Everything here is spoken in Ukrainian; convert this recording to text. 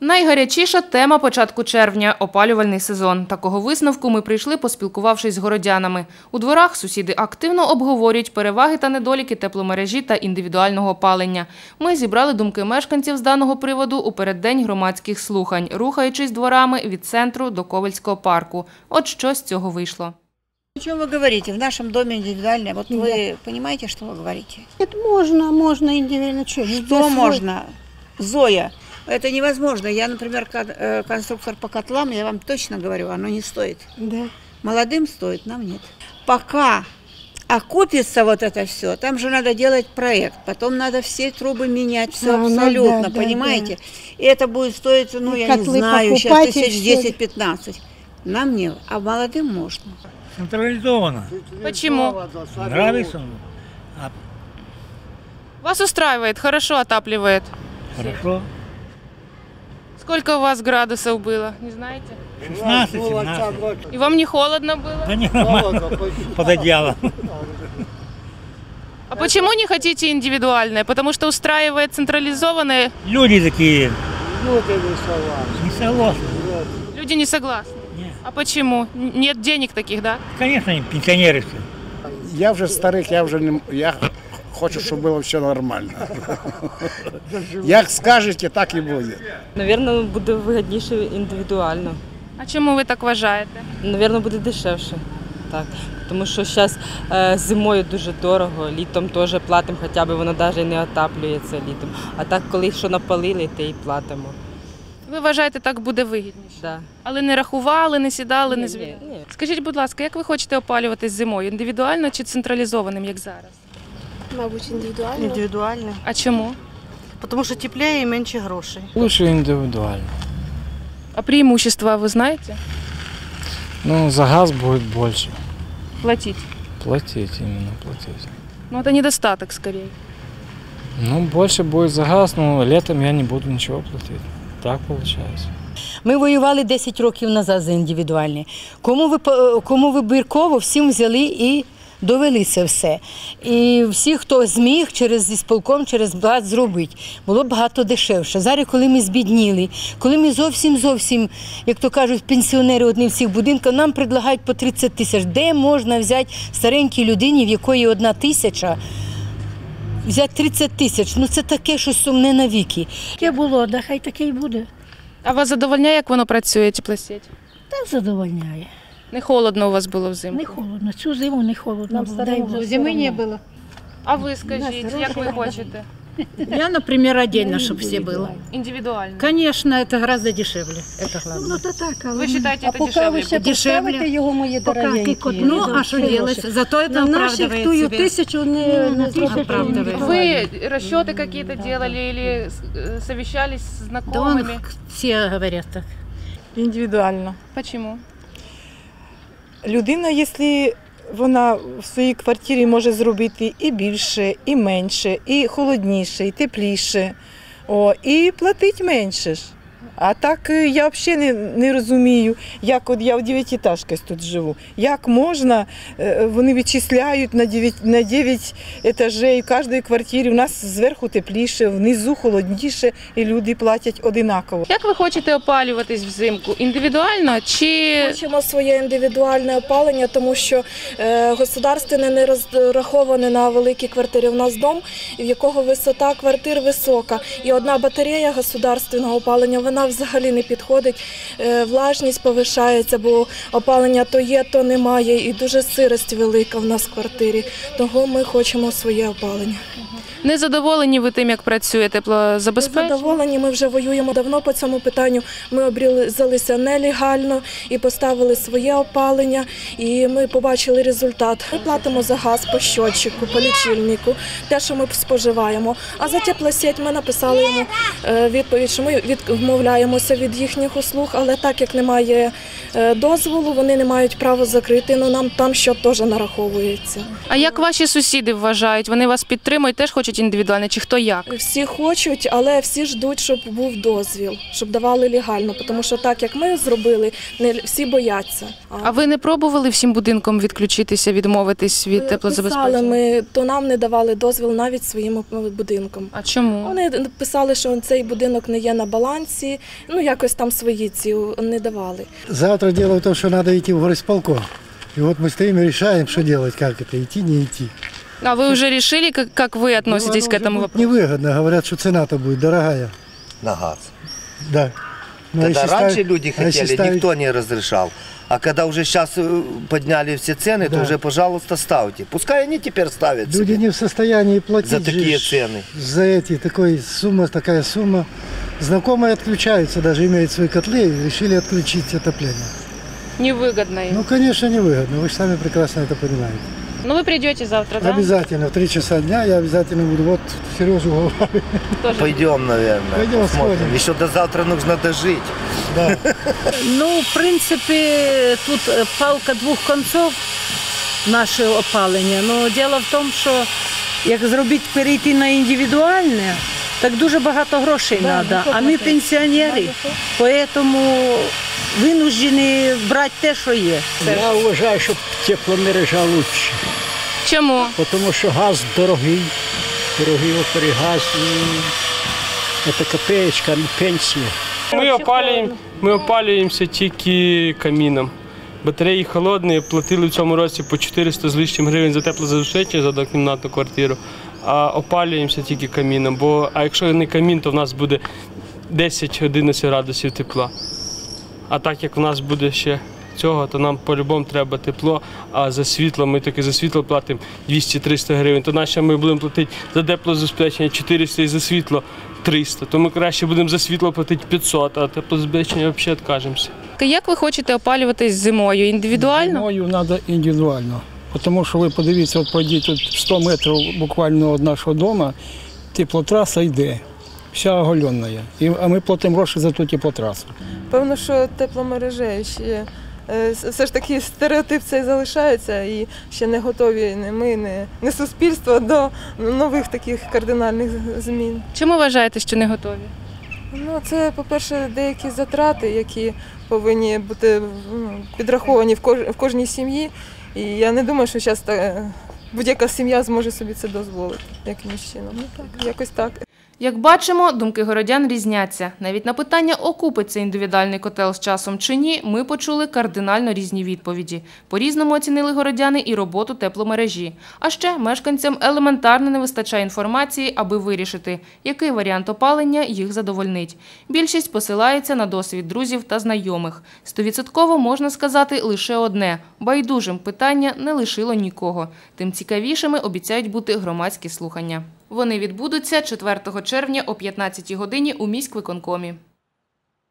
Найгарячіша тема початку червня опалювальний сезон. Такого висновку ми прийшли, поспілкувавшись з городянами. У дворах сусіди активно обговорюють переваги та недоліки тепломережі та індивідуального опалення. Ми зібрали думки мешканців з даного приводу у переддень громадських слухань, рухаючись дворами від центру до Ковальського парку. От що з цього вийшло. О чем вы говорите? В нашем доме индивидуально. Вот вы понимаете, что вы говорите? Это можно, можно индивидуально. Что, Что можно? Зоя, это невозможно. Я, например, э, конструктор по котлам, я вам точно говорю, оно не стоит. Да. Молодым стоит, нам нет. Пока окупится вот это все, там же надо делать проект, потом надо все трубы менять, все А, ну абсолютно, да, да, понимаете? И это будет стоить, ну, И я не знаю, сейчас тысяч. 10-15. Нам не, а молодым можно. Централизованно. Почему? Нравится? А, Вас устраивает, хорошо отапливает. хорошо. Сколько у вас градусов было, не знаете? 16, 17. И вам не холодно было? Да не нормально. Под одеялом. А почему не хотите индивидуальное? Потому что устраивает централизованное, Люди такие. Не согласны. люди не согласны. Нет. А почему? Нет денег таких, да? Конечно, они пенсионеры все. Я вже старих, я вже не я хочу, щоб було все нормально. Як скажете, так і буде. Навірно, буде вигідніше індивідуально. А чому ви так вважаєте? Навірно, буде дешевше. Так. Тому що зараз е, зимою дуже дорого, літом теж платимо, хоча б воно навіть не отаплюється літом. А так, коли що напалили, то і платимо. Ви вважаєте, так буде вигідніше? Да. Але не рахували, не сідали, не Ні, звіряли? ні, ні. Скажіть, будь ласка, як ви хочете опалюватись зимою? Індивідуально чи централізованим, як зараз? Мабуть, індивідуально. Індивідуально. А чому? Тому що тепліше і менше грошей. Лучше индивидуально. А преимущества ви знаєте? Ну, за газ будет больше. Платить. Платить, именно платить. Ну, это недостаток скорее. Ну, больше будет за газ, но летом я не буду ничего платить. Так получается. Ми воювали 10 років назад за індивідуальне. Кому ви кому вибірково, всім взяли і довели це все. І всі, хто зміг через ісполком, через БАТ зробити, було багато дешевше. Зараз, коли ми збідніли, коли ми зовсім зовсім, як то кажуть, пенсіонери одні в цих будинках, нам предлагають по 30 тисяч. Де можна взяти старенькій людині, в якої одна тисяча? Взяти 30 тисяч, ну це таке щось сумне навіки. Таке було, да хай таке й буде. А вас задовольняє, як воно працює, теплосеть? Так задовольняє. Не холодно у вас було взимку? Не холодно. Цю зиму не холодно. було. Дай Бог. Зими не було. А ви скажіть, як ви хочете? Я, например, отдельно, чтобы все было. Індивідуально. Конечно, это гораздо дешевле. Это Ну, главное. то так, але... Ви вважаєте, а це поки дешевле ви ще буде? Дешевле. поставите його, мої дорогенькі. Ну, а что делать? Зато это На наших оправдывает тую себя. тисячу не, не Оправдывает. Вы расчеты какие-то делали или э, совещались с Да он, знакомыми? все говорят так. Індивідуально. Почему? Людина, якщо вона в своїй квартирі може зробити і більше, і менше, і холодніше, і тепліше, о, і платить менше ж. А так е, я взагалі не, не розумію, як от я в дев'ятиэтажках тут живу. Як можна, е, вони відчисляють на 9, на 9 етажей в кожній квартирі. У нас зверху тепліше, внизу холодніше, і люди платять одинаково. Як ви хочете опалюватись взимку? Індивідуально чи Хочемо своє індивідуальне опалення, тому що е, государственне не розраховане на великі квартири. У нас дом, в якого висота квартир висока. І одна батарея государственного опалення вона взагалі не підходить. Е, влажність повишається, бо опалення то є, то немає. І дуже сирость велика в нас в квартирі. Того ми хочемо своє опалення. Не задоволені ви тим, як працює теплозабезпечення? Задоволені, ми вже воюємо давно по цьому питанню. Ми обрізалися нелегально і поставили своє опалення, і ми побачили результат. Ми платимо за газ по щотчику, по лічильнику, те, що ми споживаємо. А за теплосеть ми написали йому е, відповідь, що ми відмовляємося від їхніх услуг, але так як немає е, дозволу, вони не мають права закрити. Ну нам там що теж нараховується. А як ваші сусіди вважають? Вони вас підтримують, теж хочуть хочуть індивідуальне, чи хто як? Всі хочуть, але всі ждуть, щоб був дозвіл, щоб давали легально, тому що так як ми зробили, не всі бояться. А ви не пробували всім будинком відключитися, відмовитись від Писали теплозабезпечення? ми, то нам не давали дозвіл навіть своїм е, будинкам. А чому? Вони писали, що цей будинок не є на балансі, ну якось там свої ці не давали. Завтра дело в том, что надо идти в горосполком. И вот мы стоим и решаем, что делать, как это, идти, не идти. А вы уже решили, как, как вы относитесь к этому вопросу? Невыгодно, говорят, что цена-то будет дорогая. на газ. Да. Ну, а Когда если раньше ставить- люди а хотели, ставить- никто не разрешал. А когда уже сейчас подняли все цены, то Да. уже, пожалуйста, ставьте. Пускай они теперь ставят Люди себе не в состоянии платить за такие же цены. за эти такой сумма, такая сумма. Знакомые отключаются, даже имеют свои котлы и решили отключить отопление. Невыгодно им. Ну, конечно, невыгодно, вы же сами прекрасно это понимаете. Ну вы придете завтра, да? Обязательно, в 3 часа дня я обязательно буду, вот Сережу говорю. Пойдем, наверное, Пойдем, посмотрим. сходим. Еще до завтра нужно дожить. Ну, в принципі, тут е, палка двох концов наше опалення. Ну, діло в тому, що як зробити перейти на індивідуальне, так дуже багато грошей треба. А ми пенсіонери, тому винуждені брати те, що є. Я вважаю, що тепломережа лучше. Чому? Тому що газ дорогий, дорогий опері газ. І це копеечка, ну, пенсія. Ми опалюємо, ми опалюємося тільки каміном. Батареї холодні, платили в цьому році по 400 з лишнім гривень за теплозабезпечення за однокімнатну квартиру, а опалюємося тільки каміном. Бо а якщо не камін, то в нас буде 10-11 градусів тепла. А так як в нас буде ще цього, то нам по-любому треба тепло, а за світло ми таки за світло платимо 200-300 гривень. То наче ми будемо платити за теплозабезпечення 400 і за світло 300. То ми краще будемо за світло платити 500, а теплозабезпечення взагалі відкажемося. Як ви хочете опалюватись зимою? Індивідуально? Зимою треба індивідуально. Тому що ви подивіться, от пройдіть тут 100 метрів буквально від нашого дому, теплотраса йде. Вся оголена. І, а ми платимо гроші за ту теплотрасу. Певно, що тепломережею ще е, все ж таки стереотип цей залишається і ще не готові не ми, не, не суспільство до нових таких кардинальних змін. Чому вважаєте, що не готові? Ну, це, по-перше, деякі затрати, які повинні бути ну, підраховані в, кож, в кожній сім'ї. І я не думаю, що зараз будь-яка сім'я зможе собі це дозволити якимось чином. Ну так, якось так. Як бачимо, думки городян різняться. Навіть на питання, окупиться індивідуальний котел з часом чи ні, ми почули кардинально різні відповіді. По-різному оцінили городяни і роботу тепломережі. А ще мешканцям елементарно не вистачає інформації, аби вирішити, який варіант опалення їх задовольнить. Більшість посилається на досвід друзів та знайомих. Стовідсотково можна сказати лише одне – байдужим питання не лишило нікого. Тим цікавішими обіцяють бути громадські слухання. Вони відбудуться 4 червня о 15 годині у міськвиконкомі.